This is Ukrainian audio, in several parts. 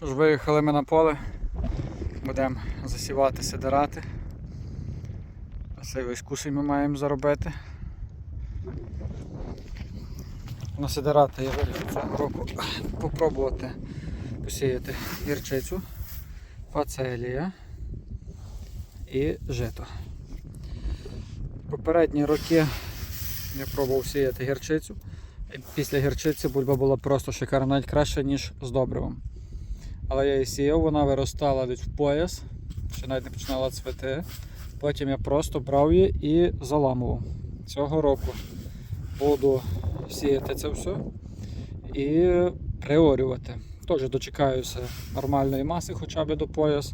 Що ж, виїхали ми на поле, будемо засівати сидирати. Весь кусень ми маємо заробити. На сидирати я вирішив цього року попробувати посіяти гірчицю, фацелія і жито. Попередні роки я пробував сіяти гірчицю. Після гірчиці бульба була просто шикарна, навіть краще, ніж з добривом. Але я її сіяв, вона виростала десь в пояс, ще навіть не починала цвіти. Потім я просто брав її і заламував. Цього року буду сіяти це все і приорювати. Теж дочекаюся нормальної маси хоча б до пояс.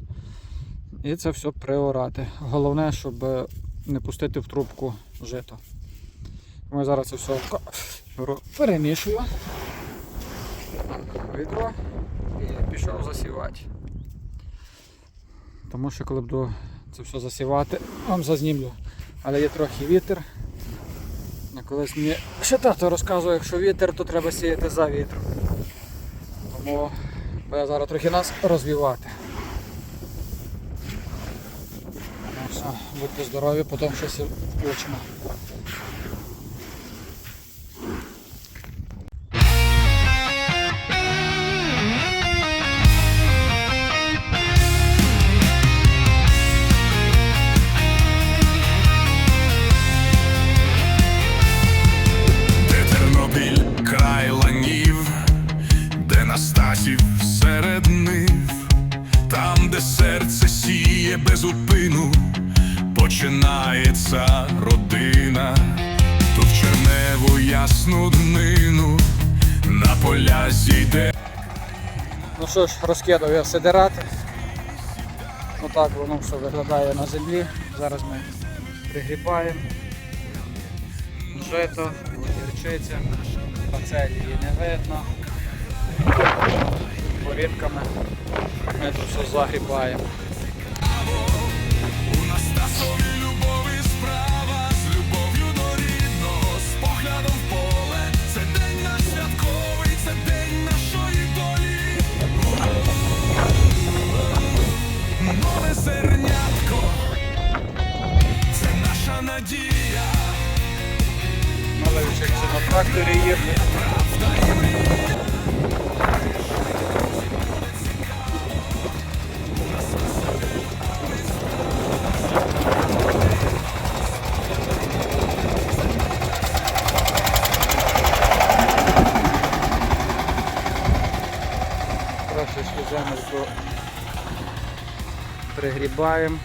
І це все приорати. Головне, щоб не пустити в трубку жито. Я зараз це все перемішую. Відро і пішов засівати. Тому що коли буду це все засівати, вам зазнімлю. Але є трохи вітер. Колись мені ще тато розказує, якщо вітер, то треба сіяти за вітром. Тому буде зараз трохи нас розвівати. Ну будьте здорові, потім щось включимо. Сіє без упину, починається родина, тут в черневу ясну днину на поля зійде. Ну що ж, розкидав я сидират. Отак воно все виглядає на землі. Зараз ми пригрібаємо. Жито, гірчиця, пацелії не видно. Порідками ми тут все загрібаємо. Зернятко, це наша надія. Малевичок це на тракторі їхав. Трошечки земельку пригрібаємо.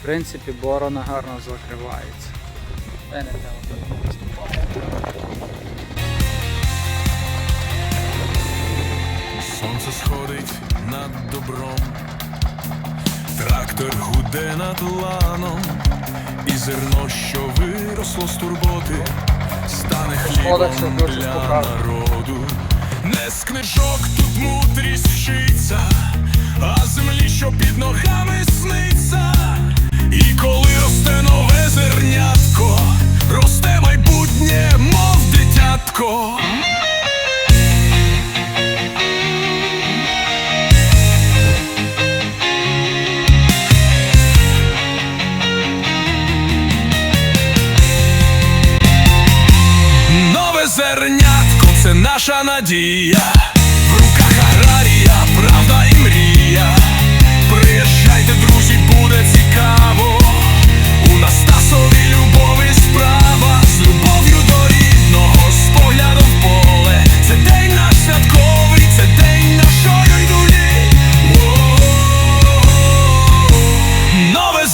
В принципі, борона гарно закривається. Сонце сходить над добром, трактор гуде над ланом, і зерно, що виросло з турботи, стане хлібом для народу. Не з книжок тут мудрість вчиться, дитятко. Нове зернятко це наша надія.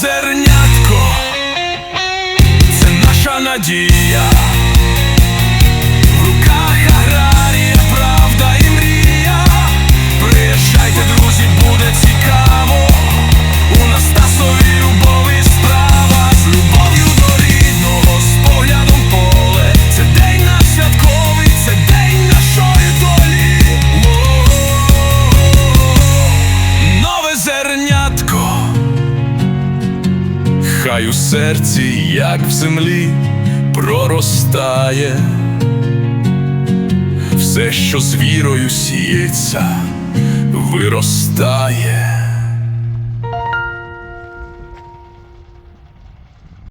Зернятко, це наша надія. Хай у серці, як в землі, проростає все, що з вірою сіється, виростає.